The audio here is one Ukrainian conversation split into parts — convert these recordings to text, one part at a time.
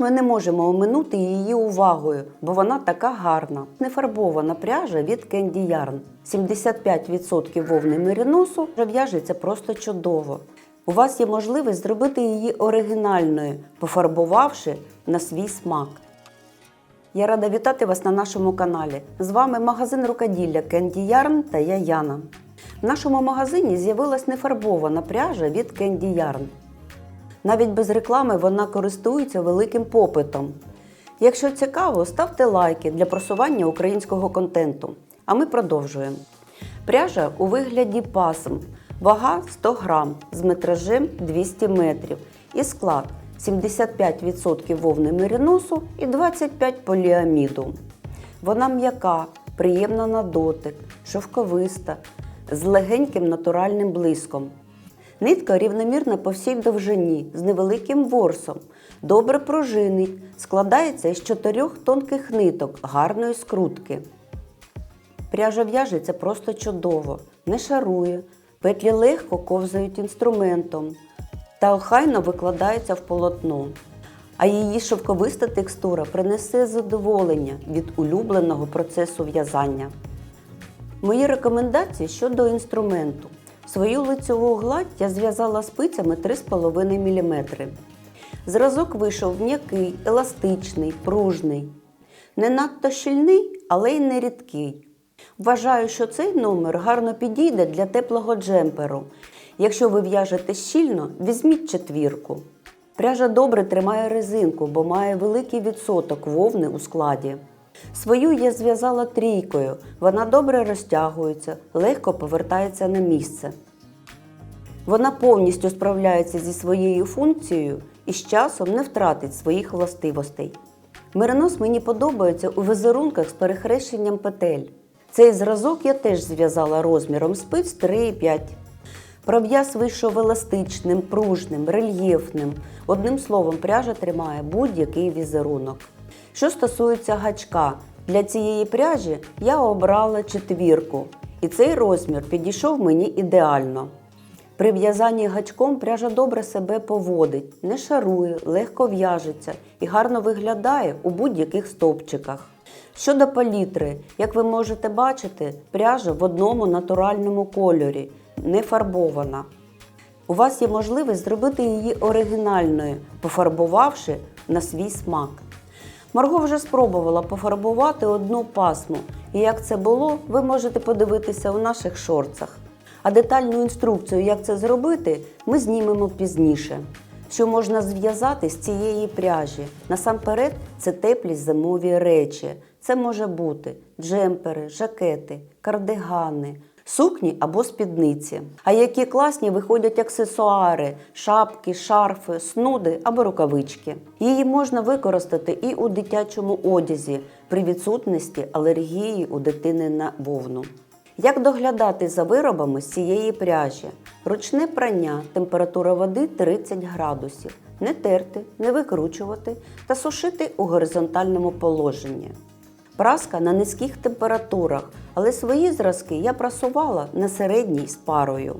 Ми не можемо оминути її увагою, бо вона така гарна. Нефарбована пряжа від Candy Yarn. 75% вовни мериносу вже в'яжеться просто чудово. У вас є можливість зробити її оригінальною, пофарбувавши на свій смак. Я рада вітати вас на нашому каналі. З вами магазин рукоділля Candy Yarn та я Яна. В нашому магазині з'явилась нефарбована пряжа від Candy Yarn. Навіть без реклами вона користується великим попитом. Якщо цікаво, ставте лайки для просування українського контенту. А ми продовжуємо. Пряжа у вигляді пасм, вага 100 грам з метражем 200 метрів і склад 75% вовни мериносу і 25% поліаміду. Вона м'яка, приємна на дотик, шовковиста, з легеньким натуральним блиском. Нитка рівномірна по всій довжині, з невеликим ворсом, добре пружинить, складається із чотирьох тонких ниток гарної скрутки. Пряжа в'яжеться просто чудово, не шарує, петлі легко ковзають інструментом та охайно викладається в полотно. А її шовковиста текстура принесе задоволення від улюбленого процесу в'язання. Мої рекомендації щодо інструменту. Свою лицьову гладь я зв'язала спицями 3,5 мм. Зразок вийшов м'який, еластичний, пружний. Не надто щільний, але й не рідкий. Вважаю, що цей номер гарно підійде для теплого джемперу. Якщо ви в'яжете щільно, візьміть четвірку. Пряжа добре тримає резинку, бо має великий відсоток вовни у складі. Свою я зв'язала трійкою, вона добре розтягується, легко повертається на місце. Вона повністю справляється зі своєю функцією і з часом не втратить своїх властивостей. Меринос мені подобається у візерунках з перехрещенням петель. Цей зразок я теж зв'язала розміром спиць 3,5. Пров'яз вийшов еластичним, пружним, рельєфним. Одним словом, пряжа тримає будь-який візерунок. Що стосується гачка, для цієї пряжі я обрала четвірку, і цей розмір підійшов мені ідеально. При в'язанні гачком пряжа добре себе поводить, не шарує, легко в'яжеться і гарно виглядає у будь-яких стовпчиках. Щодо палітри, як ви можете бачити, пряжа в одному натуральному кольорі, не фарбована. У вас є можливість зробити її оригінальною, пофарбувавши на свій смак. Марго вже спробувала пофарбувати одну пасму, і як це було, ви можете подивитися у наших шорцах. А детальну інструкцію, як це зробити, ми знімемо пізніше. Що можна зв'язати з цієї пряжі? Насамперед, це теплі зимові речі. Це може бути джемпери, жакети, кардигани, сукні або спідниці. А які класні виходять аксесуари, шапки, шарфи, снуди або рукавички. Її можна використати і у дитячому одязі при відсутності алергії у дитини на вовну. Як доглядати за виробами з цієї пряжі? Ручне прання, температура води 30 градусів. Не терти, не викручувати та сушити у горизонтальному положенні. Праска на низьких температурах, але свої зразки я прасувала на середній з парою.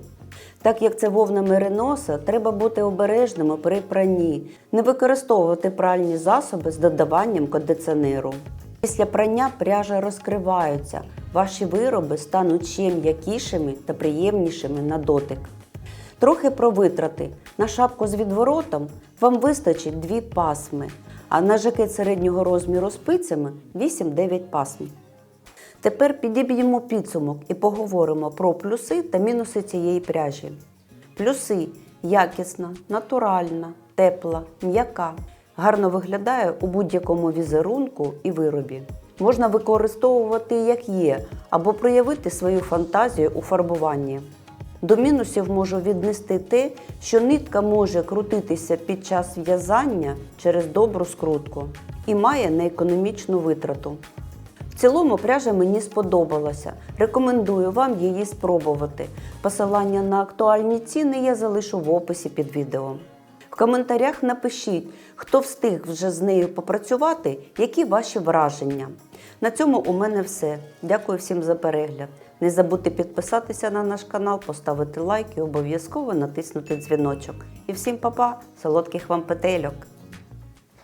Так як це вовна мериноса, треба бути обережними при пранні, не використовувати пральні засоби з додаванням кондиціонеру. Після прання пряжа розкриваються, ваші вироби стануть ще м'якішими та приємнішими на дотик. Трохи про витрати. На шапку з відворотом вам вистачить дві пасми, а на жакет середнього розміру спицями 8-9 пасм. Тепер підіб'ємо підсумок і поговоримо про плюси та мінуси цієї пряжі. Плюси якісна, натуральна, тепла, м'яка. Гарно виглядає у будь-якому візерунку і виробі. Можна використовувати як є, або проявити свою фантазію у фарбуванні. До мінусів можу віднести те, що нитка може крутитися під час в'язання через добру скрутку і має неекономічну витрату. В цілому пряжа мені сподобалася. Рекомендую вам її спробувати. Посилання на актуальні ціни я залишу в описі під відео. В коментарях напишіть, хто встиг вже з нею попрацювати, які ваші враження. На цьому у мене все. Дякую всім за перегляд. Не забудьте підписатися на наш канал, поставити лайк і обов'язково натиснути дзвіночок. І всім па-па, солодких вам петельок!